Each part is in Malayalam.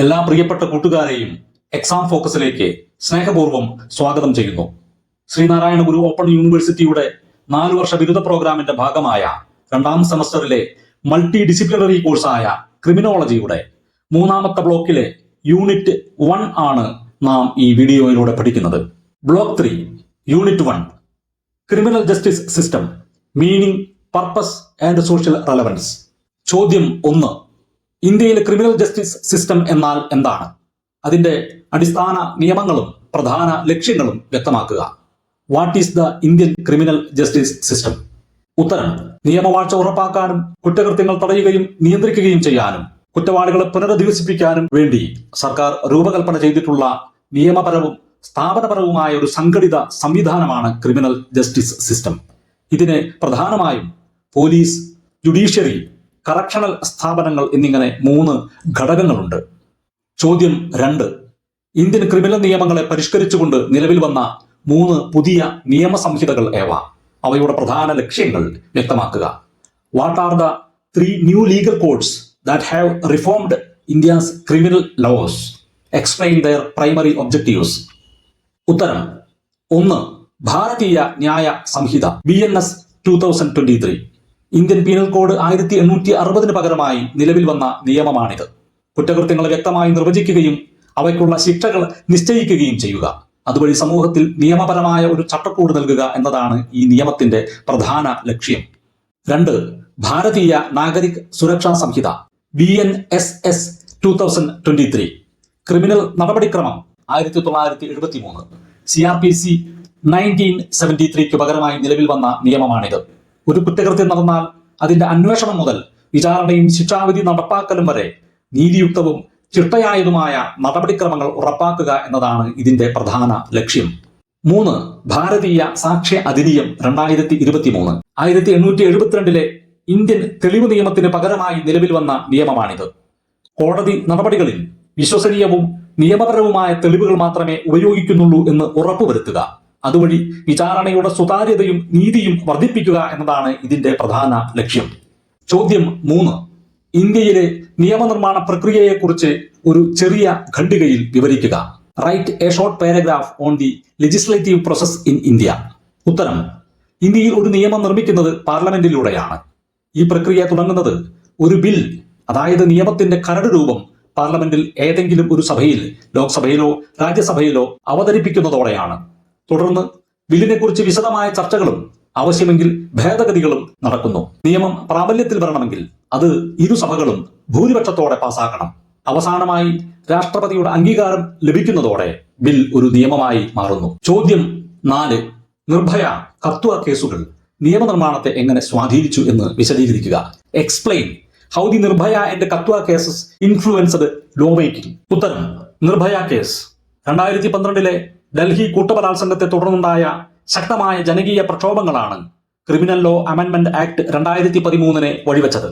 എല്ലാ പ്രിയപ്പെട്ട കൂട്ടുകാരെയും എക്സാം ഫോക്കസിലേക്ക് സ്നേഹപൂർവം സ്വാഗതം ചെയ്യുന്നു. ശ്രീനാരായണ ഗുരു ഓപ്പൺ യൂണിവേഴ്സിറ്റിയുടെ നാലു വർഷ ബിരുദ പ്രോഗ്രാമിന്റെ ഭാഗമായ രണ്ടാം സെമസ്റ്ററിലെ മൾട്ടി ഡിസിപ്ലിനറി കോഴ്സായ ക്രിമിനോളജിയുടെ മൂന്നാമത്തെ ബ്ലോക്കിലെ യൂണിറ്റ് വൺ ആണ് നാം ഈ വീഡിയോയിലൂടെ പഠിക്കുന്നത്. Block three unit one criminal justice system meaning purpose and social relevance ചോദ്യം ഒന്ന് ഇന്ത്യയിലെ ക്രിമിനൽ ജസ്റ്റിസ് സിസ്റ്റം എന്നാൽ എന്താണ്? അതിന്റെ അടിസ്ഥാന നിയമങ്ങളും പ്രധാന ലക്ഷ്യങ്ങളും വ്യക്തമാക്കുക. What is the Indian criminal justice system ഉത്തരം നിയമവാഴ്ച ഉറപ്പാക്കാനും കുറ്റകൃത്യങ്ങൾ തടയുകയും നിയന്ത്രിക്കുകയും ചെയ്യാനും കുറ്റവാളികളെ പുനരധിവസിപ്പിക്കാനും വേണ്ടി സർക്കാർ രൂപകൽപ്പന ചെയ്തിട്ടുള്ള നിയമപരവും സ്ഥാപനപരവുമായ ഒരു സംഘടിത സംവിധാനമാണ് ക്രിമിനൽ ജസ്റ്റിസ് സിസ്റ്റം ഇതിനെ പ്രധാനമായും പോലീസ് ജുഡീഷ്യറി കറക്ഷണൽ സ്ഥാപനങ്ങൾ എന്നിങ്ങനെ മൂന്ന് ഘടകങ്ങളുണ്ട്. ചോദ്യം രണ്ട്. ഇന്ത്യൻ ക്രിമിനൽ നിയമങ്ങളെ പരിഷ്കരിച്ചുകൊണ്ട് നിലവിൽ വന്ന മൂന്ന് പുതിയ നിയമസംഹിതകൾ ഏവ? അവയുടെ പ്രധാന ലക്ഷ്യങ്ങൾ വ്യക്തമാക്കുക. What are the three new legal codes that have reformed India's criminal laws explain their primary objectives ഉത്തരം. ഒന്ന് Bharatiya Nyaya Sanhita B N S two thousand twenty three Indian penal code ആയിരത്തി എണ്ണൂറ്റി അറുപതിന് പകരമായി നിലവിൽ വന്ന നിയമമാണിത്. കുറ്റകൃത്യങ്ങൾ വ്യക്തമായി നിർവചിക്കുകയും അവയ്ക്കുള്ള ശിക്ഷകൾ നിശ്ചയിക്കുകയും ചെയ്യുക. അതുവഴി സമൂഹത്തിൽ നിയമപരമായ ഒരു ചട്ടക്കൂട് നൽകുക എന്നതാണ് ഈ നിയമത്തിന്റെ പ്രധാന ലക്ഷ്യം. രണ്ട് Bharatiya Nagarik Suraksha Sanhita B N S S two thousand twenty three. Criminal നടപടിക്രമം ആയിരത്തി തൊള്ളായിരത്തി എഴുപത്തി മൂന്ന് C R P C nineteen seventy ത്രീക്ക് പകരമായി നിലവിൽ വന്ന നിയമമാണിത്. ഒരു കുറ്റകൃത്യം നടന്നാൽ അതിന്റെ അന്വേഷണം മുതൽ വിചാരണയും ശിക്ഷാവിധി നടപ്പാക്കലും വരെ നീതിയുക്തവും ചിട്ടയായതുമായ നടപടിക്രമങ്ങൾ ഉറപ്പാക്കുക എന്നതാണ് ഇതിന്റെ പ്രധാന ലക്ഷ്യം. മൂന്ന് ഭാരതീയ സാക്ഷ്യ അധിനിയം രണ്ടായിരത്തി ഇരുപത്തി മൂന്ന് ആയിരത്തി എണ്ണൂറ്റി എഴുപത്തിരണ്ടിലെ ഇന്ത്യൻ തെളിവ് നിയമത്തിന് പകരമായി നിലവിൽ വന്ന നിയമമാണിത്. കോടതി നടപടികളിൽ വിശ്വസനീയവും നിയമപരവുമായ തെളിവുകൾ മാത്രമേ ഉപയോഗിക്കുന്നുള്ളൂ എന്ന് ഉറപ്പുവരുത്തുക. അതുവഴി വിചാരണയുടെ സുതാര്യതയും നീതിയും വർദ്ധിപ്പിക്കുക എന്നതാണ് ഇതിന്റെ പ്രധാന ലക്ഷ്യം. ചോദ്യം മൂന്ന്. ഇന്ത്യയിലെ നിയമനിർമ്മാണ പ്രക്രിയയെക്കുറിച്ച് ഒരു ചെറിയ ഖണ്ഡികയിൽ വിവരിക്കുക. Write a short paragraph on the legislative process in India ഉത്തരം. ഇന്ത്യയിൽ ഒരു നിയമം നിർമ്മിക്കുന്നത് പാർലമെന്റിലൂടെയാണ്. ഈ പ്രക്രിയ തുടങ്ങുന്നത് ഒരു ബിൽ അതായത് നിയമത്തിന്റെ കരട് രൂപം പാർലമെന്റിൽ ഏതെങ്കിലും ഒരു സഭയിൽ ലോക്സഭയിലോ രാജ്യസഭയിലോ അവതരിപ്പിക്കുന്നതോടെയാണ്. തുടർന്ന് ബില്ലിനെക്കുറിച്ച് വിശദമായ ചർച്ചകളും ആവശ്യമെങ്കിൽ ഭേദഗതികളും നടക്കുന്നു. നിയമം പ്രാബല്യത്തിൽ വരണമെങ്കിൽ അത് ഇരുസഭകളും ഭൂരിപക്ഷത്തോടെ പാസാക്കണം. അവസാനമായി രാഷ്ട്രപതിയുടെ അംഗീകാരം ലഭിക്കുന്നതോടെ ബിൽ ഒരു നിയമമായി മാറുന്നു. ചോദ്യം നാല് നിർഭയ കത്വ കേസുകൾ നിയമനിർമ്മാണത്തെ എങ്ങനെ സ്വാധീനിച്ചു എന്ന് വിശദീകരിക്കുക. Explain how the Nirbhaya and Kathua cases influenced law making ഉത്തരം നിർഭയ കേസ് രണ്ടായിരത്തി പന്ത്രണ്ടിലെ ഡൽഹി കൂട്ടബലാത്സംഗത്തെ തുടർന്നുണ്ടായ ശക്തമായ ജനകീയ പ്രക്ഷോഭങ്ങളാണ് ക്രിമിനൽ ലോ അമെൻമെന്റ് ആക്ട് രണ്ടായിരത്തി പതിമൂന്നിനെ വഴിവെച്ചത്.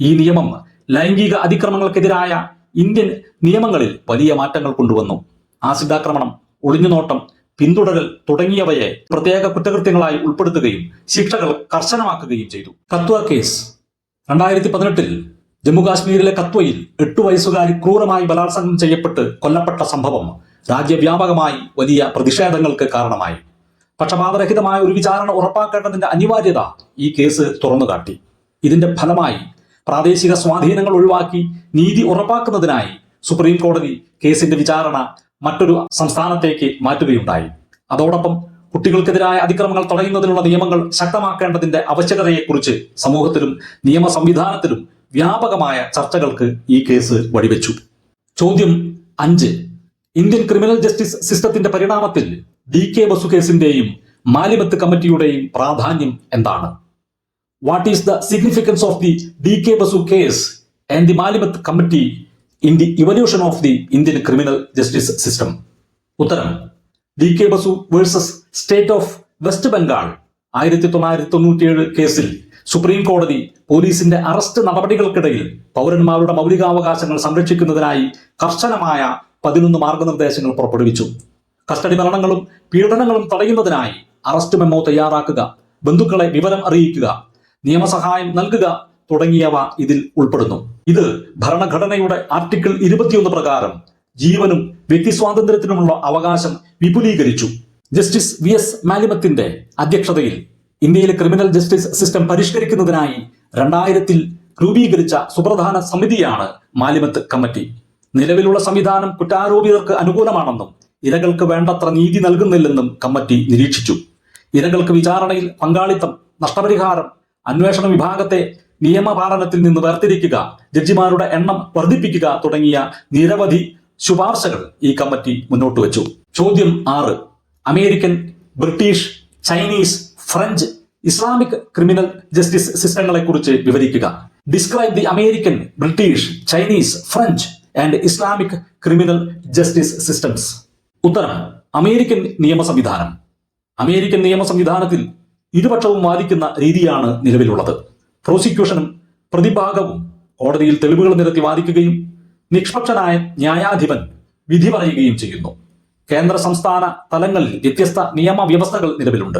ഈ നിയമം ലൈംഗിക അതിക്രമങ്ങൾക്കെതിരായ ഇന്ത്യൻ നിയമങ്ങളിൽ വലിയ മാറ്റങ്ങൾ കൊണ്ടുവന്നു. ആസിഡാക്രമണം ഒളിഞ്ഞുനോട്ടം പിന്തുടരൽ തുടങ്ങിയവയെ പ്രത്യേക കുറ്റകൃത്യങ്ങളായി ഉൾപ്പെടുത്തുകയും ശിക്ഷകൾ കർശനമാക്കുകയും ചെയ്തു. കത്വ കേസ് രണ്ടായിരത്തി പതിനെട്ടിൽ ജമ്മുകാശ്മീരിലെ കത്വയിൽ എട്ടു വയസ്സുകാരി ക്രൂരമായി ബലാത്സംഗം ചെയ്യപ്പെട്ട് കൊല്ലപ്പെട്ട സംഭവം രാജ്യവ്യാപകമായി വലിയ പ്രതിഷേധങ്ങൾക്ക് കാരണമായി. പക്ഷപാതരഹിതമായ ഒരു വിചാരണ ഉറപ്പാക്കേണ്ടതിന്റെ അനിവാര്യത ഈ കേസ് തുറന്നു കാട്ടി ഇതിന്റെ ഫലമായി പ്രാദേശിക സ്വാധീനങ്ങൾ ഒഴിവാക്കി നീതി ഉറപ്പാക്കുന്നതിനായി സുപ്രീം കോടതി കേസിന്റെ വിചാരണ മറ്റൊരു സംസ്ഥാനത്തേക്ക് മാറ്റുകയുണ്ടായി. അതോടൊപ്പം കുട്ടികൾക്കെതിരായ അതിക്രമങ്ങൾ തടയുന്നതിനുള്ള നിയമങ്ങൾ ശക്തമാക്കേണ്ടതിന്റെ ആവശ്യകതയെക്കുറിച്ച് സമൂഹത്തിലും നിയമ സംവിധാനത്തിലും വ്യാപകമായ ചർച്ചകൾക്ക് ഈ കേസ് വഴിവെച്ചു. ചോദ്യം അഞ്ച്. ഇന്ത്യൻ ക്രിമിനൽ ജസ്റ്റിസ് സിസ്റ്റത്തിന്റെ പരിണാമത്തിൽ ഡി കെ ബസു കേസിന്റെയും മാലിമത്ത് കമ്മിറ്റിയുടെയും പ്രാധാന്യം എന്താണ്? What is the significance of the D K Basu case and the Malimath committee in the evolution of the Indian criminal justice system ഉത്തരം D K Basu versus state of West Bengal ആയിരത്തി തൊള്ളായിരത്തി തൊണ്ണൂറ്റിയേഴ് കേസിൽ സുപ്രീം കോടതി പോലീസിന്റെ അറസ്റ്റ് നടപടികൾക്കിടയിൽ പൗരന്മാരുടെ മൗലികാവകാശങ്ങൾ സംരക്ഷിക്കുന്നതിനായി കർശനമായ പതിനൊന്ന് മാർഗനിർദ്ദേശങ്ങൾ പുറപ്പെടുവിച്ചു. കസ്റ്റഡി മരണങ്ങളും പീഡനങ്ങളും തടയുന്നതിനായി അറസ്റ്റ് മെമ്മോ തയ്യാറാക്കുക ബന്ധുക്കളെ വിവരം അറിയിക്കുക നിയമസഹായം നൽകുക തുടങ്ങിയവ ഇതിൽ ഉൾപ്പെടുന്നു. ഇത് ഭരണഘടനയുടെ ആർട്ടിക്കിൾ ഇരുപത്തിയൊന്ന് പ്രകാരം ജീവനും വ്യക്തി സ്വാതന്ത്ര്യത്തിനുമുള്ള അവകാശം വിപുലീകരിച്ചു. ജസ്റ്റിസ് വി എസ് മാലിമത്തിന്റെ അധ്യക്ഷതയിൽ ഇന്ത്യയിലെ ക്രിമിനൽ ജസ്റ്റിസ് സിസ്റ്റം പരിഷ്കരിക്കുന്നതിനായി രണ്ടായിരത്തിൽ രൂപീകരിച്ച സുപ്രധാന സമിതിയാണ് മാലിമത്ത് കമ്മിറ്റി. നിലവിലുള്ള സംവിധാനം കുറ്റാരോപിതർക്ക് അനുകൂലമാണെന്നും ഇരകൾക്ക് വേണ്ടത്ര നീതി നൽകുന്നില്ലെന്നും കമ്മിറ്റി നിരീക്ഷിച്ചു. ഇരകൾക്ക് വിചാരണയിൽ പങ്കാളിത്തം നഷ്ടപരിഹാരം അന്വേഷണ വിഭാഗത്തെ നിയമപാലനത്തിൽ നിന്ന് വേർതിരിക്കുക ജഡ്ജിമാരുടെ എണ്ണം വർദ്ധിപ്പിക്കുക തുടങ്ങിയ നിരവധി ശുപാർശകൾ ഈ കമ്മിറ്റി മുന്നോട്ട് വെച്ചു. ചോദ്യം ആറ്. American British Chinese French Islamic criminal justice സിസ്റ്റങ്ങളെ കുറിച്ച് വിവരിക്കുക. Describe the American British Chinese French. And Islamic criminal justice systems ഉത്തരം അമേരിക്കൻ നിയമ സംവിധാനം അമേരിക്കൻ നിയമ സംവിധാനത്തിൽ ഇരുപക്ഷവും വാദിക്കുന്ന രീതിയാണ് നിലവിലുള്ളത്. പ്രോസിക്യൂഷനും പ്രതിഭാഗവും കോടതിയിൽ തെളിവുകൾ നിരത്തി വാദിക്കുകയും നിഷ്പക്ഷനായ ന്യായാധിപൻ വിധി പറയുകയും ചെയ്യുന്നു. കേന്ദ്ര സംസ്ഥാന തലങ്ങളിൽ വ്യത്യസ്ത നിയമവ്യവസ്ഥകൾ നിലവിലുണ്ട്.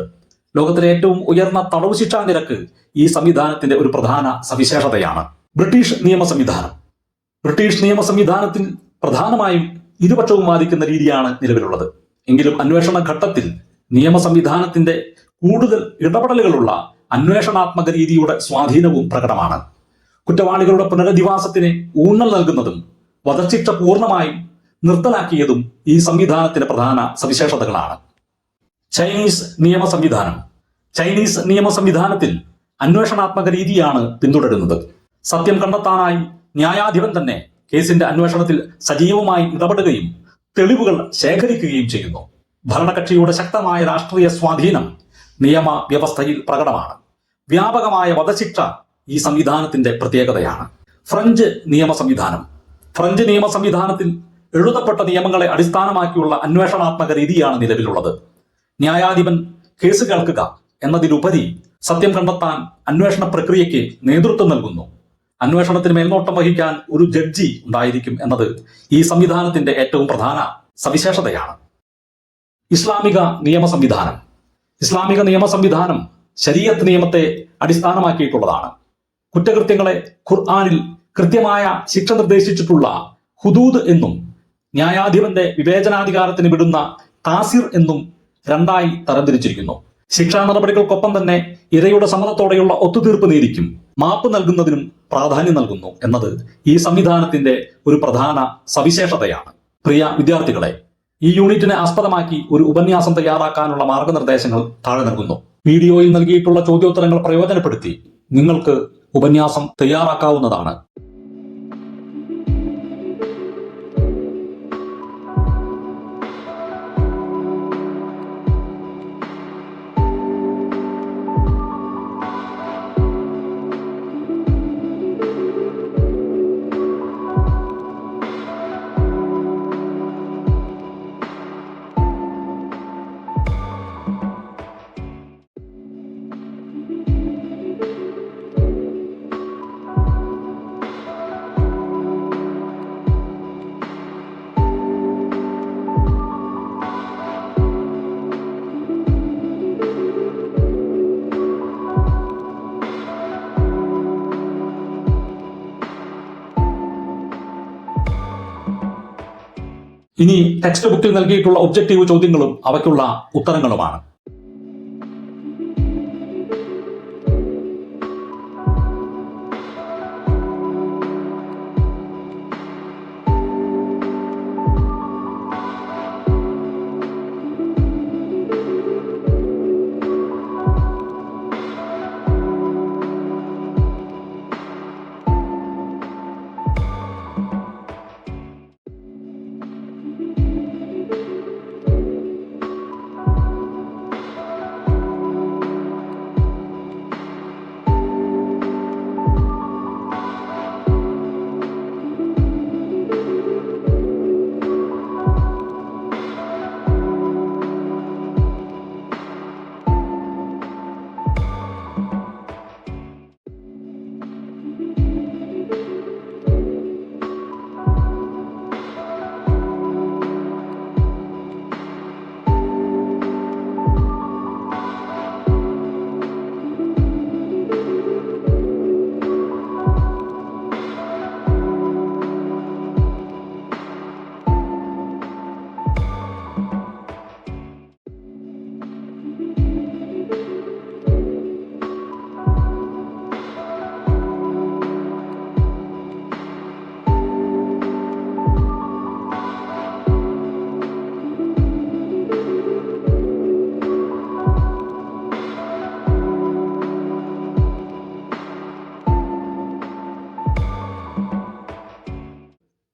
ലോകത്തിലെ ഏറ്റവും ഉയർന്ന തടവ് ശിക്ഷാ നിരക്ക് ഈ സംവിധാനത്തിന്റെ ഒരു പ്രധാന സവിശേഷതയാണ്. ബ്രിട്ടീഷ് നിയമ സംവിധാനം ബ്രിട്ടീഷ് നിയമ സംവിധാനത്തിൽ പ്രധാനമായും ഇരുപക്ഷവും വാദിക്കുന്ന രീതിയാണ് നിലവിലുള്ളത്. എങ്കിലും അന്വേഷണ ഘട്ടത്തിൽ നിയമ സംവിധാനത്തിന്റെ കൂടുതൽ ഇടപെടലുകളുള്ള അന്വേഷണാത്മക രീതിയുടെ സ്വാധീനവും പ്രകടമാണ്. കുറ്റവാളികളുടെ പുനരധിവാസത്തിന് ഊന്നൽ നൽകുന്നതും വധശിക്ഷ പൂർണമായും നിർത്തലാക്കിയതും ഈ സംവിധാനത്തിന്റെ പ്രധാന സവിശേഷതകളാണ്. ചൈനീസ് നിയമ സംവിധാനം ചൈനീസ് നിയമ സംവിധാനത്തിൽ അന്വേഷണാത്മക രീതിയാണ് പിന്തുടരുന്നത്. സത്യം കണ്ടെത്താനായി ന്യായാധിപൻ തന്നെ കേസിന്റെ അന്വേഷണത്തിൽ സജീവമായി ഇടപെടുകയും തെളിവുകൾ ശേഖരിക്കുകയും ചെയ്യുന്നു. ഭരണകക്ഷിയുടെ ശക്തമായ രാഷ്ട്രീയ സ്വാധീനം നിയമ വ്യവസ്ഥയിൽ പ്രകടമാണ്. വ്യാപകമായ വധശിക്ഷ ഈ സംവിധാനത്തിന്റെ പ്രത്യേകതയാണ്. ഫ്രഞ്ച് നിയമ സംവിധാനം. ഫ്രഞ്ച് നിയമ സംവിധാനത്തിൽ എഴുതപ്പെട്ട നിയമങ്ങളെ അടിസ്ഥാനമാക്കിയുള്ള അന്വേഷണാത്മക രീതിയാണ് നിലവിലുള്ളത്. ന്യായാധിപൻ കേസ് കേൾക്കുക എന്നതിലുപരി സത്യം കണ്ടെത്താൻ അന്വേഷണ പ്രക്രിയയ്ക്ക് നേതൃത്വം നൽകുന്നു. അന്വേഷണത്തിന് മേൽനോട്ടം വഹിക്കാൻ ഒരു ജഡ്ജി ഉണ്ടായിരിക്കും എന്നത് ഈ സംവിധാനത്തിന്റെ ഏറ്റവും പ്രധാന സവിശേഷതയാണ്. ഇസ്ലാമിക നിയമ സംവിധാനം. ഇസ്ലാമിക നിയമ സംവിധാനം ശരീഅത്ത് നിയമത്തെ അടിസ്ഥാനമാക്കിയിട്ടുള്ളതാണ്. കുറ്റകൃത്യങ്ങളെ ഖുർആാനിൽ കൃത്യമായ ശിക്ഷ നിർദ്ദേശിച്ചിട്ടുള്ള ഹുദൂദ് എന്നും ന്യായാധിപന്റെ വിവേചനാധികാരത്തിന് വിടുന്ന താസിർ എന്നും രണ്ടായി തരംതിരിച്ചിരിക്കുന്നു. ശിക്ഷാ നടപടികൾക്കൊപ്പം തന്നെ ഇരയുടെ സമ്മതത്തോടെയുള്ള ഒത്തുതീർപ്പ് നീതിക്കും മാപ്പ് നൽകുന്നതിനും പ്രാധാന്യം നൽകുന്നു എന്നത് ഈ സംവിധാനത്തിന്റെ ഒരു പ്രധാന സവിശേഷതയാണ്. പ്രിയ വിദ്യാർത്ഥികളെ ഈ യൂണിറ്റിനെ ആസ്പദമാക്കി ഒരു ഉപന്യാസം തയ്യാറാക്കാനുള്ള മാർഗനിർദ്ദേശങ്ങൾ താഴെ നൽകുന്നു. വീഡിയോയിൽ നൽകിയിട്ടുള്ള ചോദ്യോത്തരങ്ങൾ പ്രയോജനപ്പെടുത്തി നിങ്ങൾക്ക് ഉപന്യാസം തയ്യാറാക്കാവുന്നതാണ്. ഇനി ടെക്സ്റ്റ് ബുക്കിൽ നൽകിയിട്ടുള്ള ഒബ്ജക്റ്റീവ് ചോദ്യങ്ങളും അവയ്ക്കുള്ള ഉത്തരങ്ങളുമാണ്.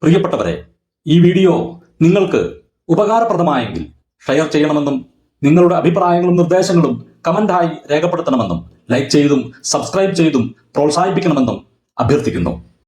പ്രിയപ്പെട്ടവരെ ഈ വീഡിയോ നിങ്ങൾക്ക് ഉപകാരപ്രദമായെങ്കിൽ ഷെയർ ചെയ്യണമെന്നും നിങ്ങളുടെ അഭിപ്രായങ്ങളും നിർദ്ദേശങ്ങളും കമന്റായി രേഖപ്പെടുത്തണമെന്നും ലൈക്ക് ചെയ്തും സബ്സ്ക്രൈബ് ചെയ്തും പ്രോത്സാഹിപ്പിക്കണമെന്നും അഭ്യർത്ഥിക്കുന്നു.